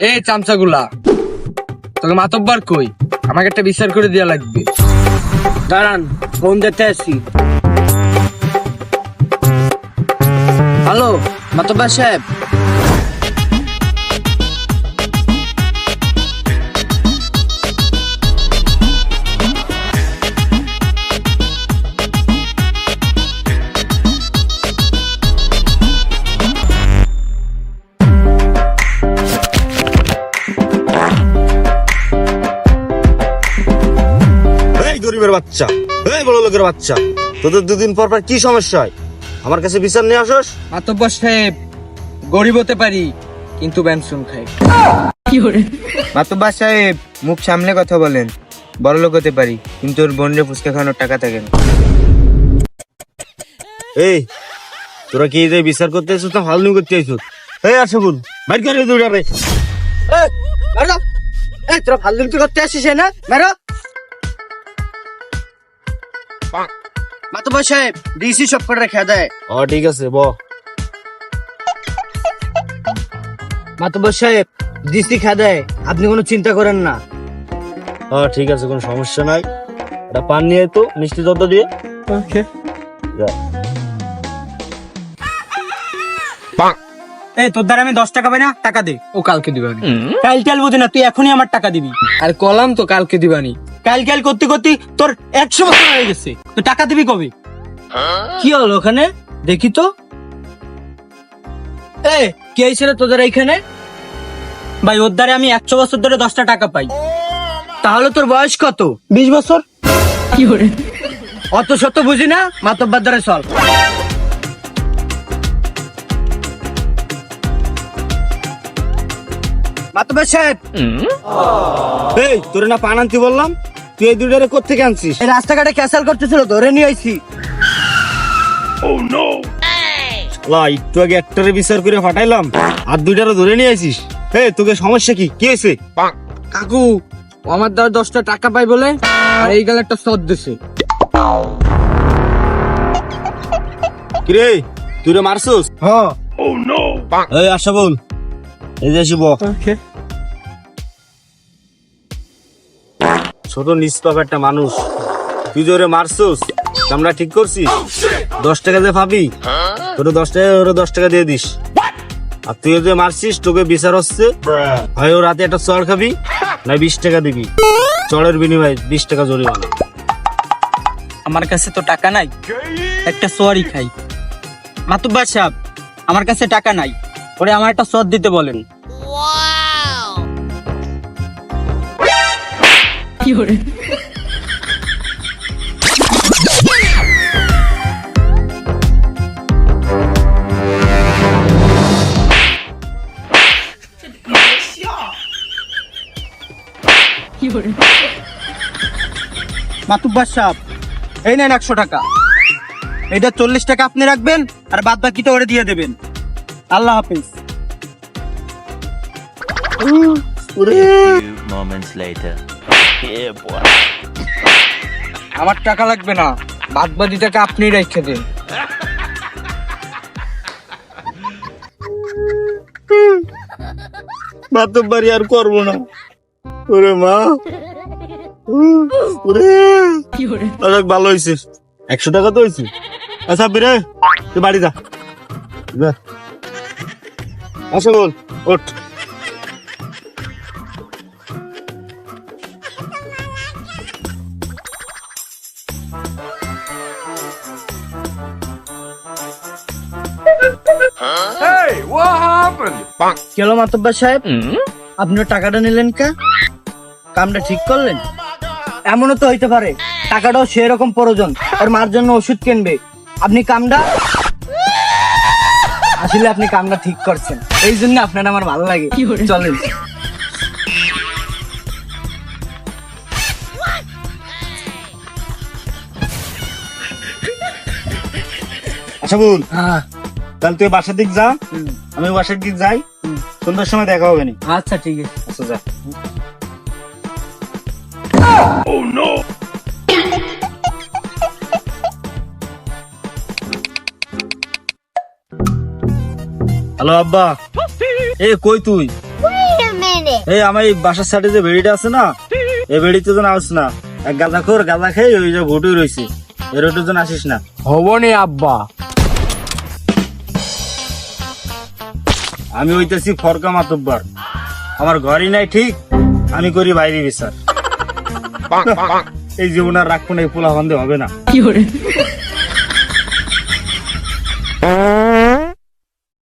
এ চামচাগুলা। তোকে মাতব্বার কই? আমাকে একটা বিচার করে দেওয়া লাগবে। দাঁড়ান, ফোন দিতে আসি। হ্যালো, মাতব্বার সাহেব। এই গরিবের বাচ্চা। এই বড় লোকের বাচ্চা তোদের দুদিন পর পর কি সমস্যা হয়? আমার কাছে বিচার নিয়ে আসোস? মাতব্বর সাহেব গরিব হতে পারি কিন্তু বেনসুন খাই মাতুব্বা সাহেব মুখ সামলে কথা বলেন। বড় লোক হতে পারি কিন্তু ওর বোনের ফুচকা খাওয়ানোর টাকা থাকে না। এই তোরা কি এই যে বিচার করতে এসেছিস না ফালতু করতে এসেছিস এই আছে বল বাইর করে দুইটা রে মেরো এই তোরা ফালতু করতে আসিস না? মেরো মাতব্বার সাহেব ডিসি সব করে রেখে দেয়। ও ঠিক আছে ব। মাতব্বর সাহেব ডিসি খা দেয় আপনি কোনো চিন্তা করেন না। ও ঠিক আছে কোনো সমস্যা নাই। এটা পান নিয়ে তো মিষ্টি যত দিয়ে। যা। এই তোর দ্বারা আমি দশ টাকা পাই না টাকা দে। ও কালকে দিবানি কাল টাল বুঝি না তুই এখনই আমার টাকা দিবি। আর কলাম তো কালকে দিবানি কাল কাল করতে করতে তোর একশো বছর হয়ে গেছে। তুই টাকা দিবি কবে? কি হলো ওখানে? দেখি তো। এ কি হয়েছিল তোদের এইখানে? ভাই ওর দ্বারা আমি একশো বছর ধরে দশটা টাকা পাই। তাহলে তোর বয়স কত? বিশ বছর? কি অত শত বুঝি না? মাতব্বার দ্বারা চল। মাতব্বার সাহেব। এই তোরে না পান আনতে বললাম? তুই এই দুইটারে কোথেকে আনছিস? এই রাস্তাঘাটে ক্যাসাল করতেছিল ধরে নিয়ে আইছি। লা একটু আগে একটারে বিচার করে ফাটাইলাম আর দুইটারে ধরে নিয়ে আইছিস। এই তোকে সমস্যা কি? কি হয়েছে? কাকু আমার দ্বারা দশটা টাকা পাই বলে আর এই গেলে একটা সদ দিছে। কিরে তুই রে মারছস হ্যাঁ এই আশা বল। এই যে শিব ছোট নিষ্পাপ একটা মানুষ। তুই ওরে মারছস? আমরা ঠিক করছিস? দশ টাকা যে পাবি তোর দশ টাকা ওরে দশ টাকা দিয়ে দিস। আর তুই যে মারছিস তোকে বিচার হচ্ছে। হয় ও রাতে একটা চড় খাবি না বিশ টাকা দিবি। চড়ের বিনিময়ে বিশ টাকা জরিমানা। আমার কাছে তো টাকা নাই একটা সোয়ারি খাই। মাতুব্বার সাহেব আমার কাছে টাকা নাই। ওরে আমার একটা সদ দিতে বলেন। মাতুব্বার সাহেব এই নেন একশো টাকা। এটা চল্লিশ টাকা আপনি রাখবেন আর বাদ বাকিটা ওরে দিয়ে দেবেন। আল্লাহ হাফিজ। Moments later. আমার টাকা লাগবে না বাদ বাদি টাকা আপনি রেখে দিন। বাতব বাড়ি আর করব না। ওরে মা। ওরে। অনেক ভালো হয়েছে একশো টাকা তো হয়েছে আচ্ছা বিরে তুই বাড়ি যা। যা। আসো বল ওঠ। কি হলো মাতব্বার সাহেব আপনি টাকাটা নিলেন কে? কামটা ঠিক করলেন? এমনও তো হইতে পারে টাকাটাও সেরকম প্রয়োজন ওর মার জন্য ওষুধ কিনবে। আপনি কামটা আসলে আপনি কামটা ঠিক করছেন। এই জন্য আপনার আমার ভালো লাগে। চলেন। আচ্ছা বল হ্যাঁ। তাহলে তুই বাসার দিক যা আমি বাসার দিক যাই। সন্ধ্যার সময় দেখা হবে নি। আচ্ছা ঠিক আছে। আচ্ছা যা। হ্যালো আব্বা। এ কই তুই. এই আমার এই বাসার সাইডে যে বেড়িটা আছে না এই বেড়িতে যেন আস না। এক গাঁদা খোর গাঁদা খেয়ে ওই যে ভুটুই রয়েছে এর ওটার জন্য আসিস না। হবনি আব্বা। আমি হইতেছি ফরকা মাতব্বর। আমার ঘরই নাই ঠিক আমি করি বাইরে বিচার। এই জীবন আর রাখব না এই পোলা বন্ধে হবে না।